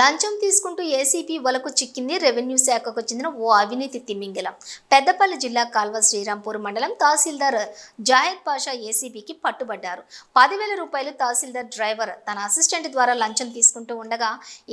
లంచం తీసుకుంటూ ఏసీపీ వలకు చిక్కింది రెవెన్యూ శాఖకు చెందిన ఓ అవినీతి తిమింగలం పెద్దపల్లి జిల్లా కాల్వ శ్రీరాంపూర్ మండలం తహసీల్దార్ జాయద్ పాషా ఏసీబీకి పట్టుబడ్డారు. పదివేల రూపాయలు తహసీల్దార్ డ్రైవర్ తన అసిస్టెంట్ ద్వారా లంచం తీసుకుంటూ ఉండగా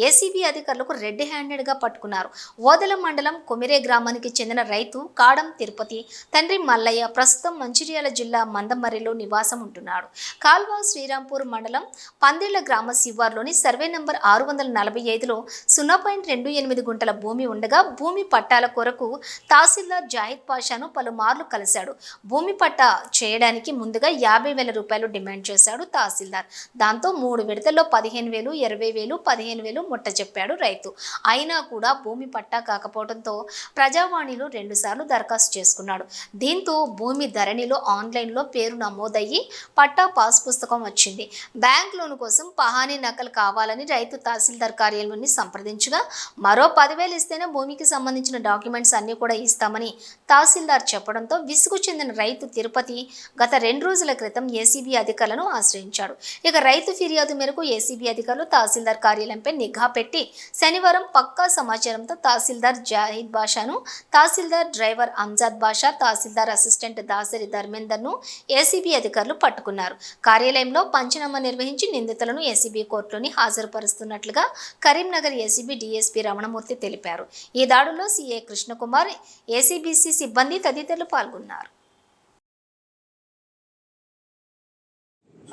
ఏసీబీ అధికారులకు రెడ్ హ్యాండెడ్గా పట్టుకున్నారు. ఓదల మండలం కొమిరే గ్రామానికి చెందిన రైతు కాడం తిరుపతి తండ్రి మల్లయ్య ప్రస్తుతం మంచిర్యాల జిల్లా మందమర్రిలో నివాసం ఉంటున్నాడు. కాల్వ శ్రీరాంపూర్ మండలం పందిళ్ళ గ్రామ శివార్లోని సర్వే నంబర్ ఆరు వందల నలభై ఐదులో సున్నా పాయింట్ రెండు ఎనిమిది గుంటల భూమి ఉండగా భూమి పట్టాల కొరకు తహసీల్దార్ జాహిద్ పాషాను పలుమార్లు కలిశాడు. భూమి పట్టా చేయడానికి ముందుగా యాభై వేల రూపాయలు డిమాండ్ చేశాడు తహసీల్దార్. దాంతో మూడు విడతల్లో పదిహేను వేలు ఇరవై వేలు పదిహేను వేలు ముట్ట చెప్పాడు రైతు. అయినా కూడా భూమి పట్టా కాకపోవడంతో ప్రజావాణిలో రెండుసార్లు దరఖాస్తు చేసుకున్నాడు. దీంతో భూమి ధరణిలో ఆన్లైన్లో పేరు నమోదయ్యి పట్టా పాస్ పుస్తకం వచ్చింది. బ్యాంక్ లోన్ కోసం పహానీ నకలు కావాలని రైతు తహసీల్దార్ కార్యాలయాన్ని సంప్రదించగా మరో పదివేలు ఇస్తేనే భూమికి సంబంధించిన డాక్యుమెంట్స్ అన్నీ కూడా ఇస్తామని తహసీల్దార్ చెప్పడంతో విసుగు చెందిన రైతు తిరుపతి గత రెండు రోజుల క్రితం ఏసీబీ అధికారులను ఆశ్రయించాడు. ఇక రైతు ఫిర్యాదు మేరకు ఏసీబీ అధికారులు తహసీల్దార్ కార్యాలయంపై నిఘా పెట్టి శనివారం పక్కా సమాచారంతో తహసీల్దార్ జాహిద్ బాషాను తహసీల్దార్ డ్రైవర్ అంజాద్ బాషా తహసీల్దార్ అసిస్టెంట్ దాసరి ధర్మేందర్ను ఏసీబీ అధికారులు పట్టుకున్నారు. కార్యాలయంలో పంచనామా నిర్వహించి నిందితులను ఏసీబీ కోర్టులోని హాజరుపరుస్తున్నట్లుగా కరీంనగర్ ఏసీబీ డీఎస్పీ రమణమూర్తి తెలిపారు. ఈ దాడుల్లో సీఏ కృష్ణకుమార్ ఏసీబీసీ సిబ్బంది తదితరులు పాల్గొన్నారు.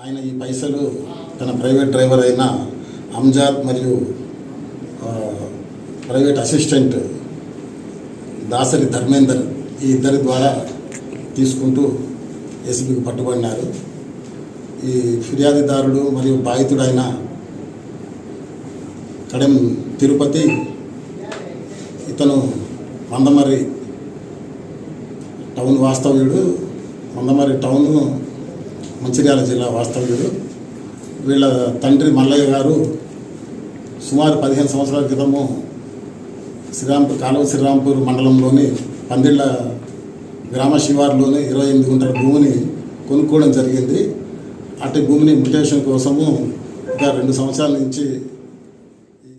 ఆయన ఈ పైసలు తన ప్రైవేట్ డ్రైవర్ అయిన అంజాద్ మరియు ప్రైవేట్ అసిస్టెంట్ దాసరి ధర్మేందర్ ఈ ఇద్దరి ద్వారా తీసుకుంటూ ఏసీబీకి పట్టుబడినారు. ఈ ఫిర్యాదుదారుడు మరియు బాధితుడైన కడెం తిరుపతి ఇతను మందమర్రి టౌన్ వాస్తవ్యుడు. మందమర్రి టౌన్ మంచిర్యాల జిల్లా వాస్తవ్యుడు. వీళ్ళ తండ్రి మల్లయ్య గారు సుమారు పదిహేను సంవత్సరాల క్రితము శ్రీరాంపూర్ కాలువ శ్రీరాంపూర్ మండలంలోని పందిళ్ళ గ్రామ శివారులోని ఇరవై ఎనిమిది గుంటల భూమిని కొనుక్కోవడం జరిగింది. అటు భూమిని మ్యుటేషన్ కోసము ఇంకా రెండు సంవత్సరాల నుంచి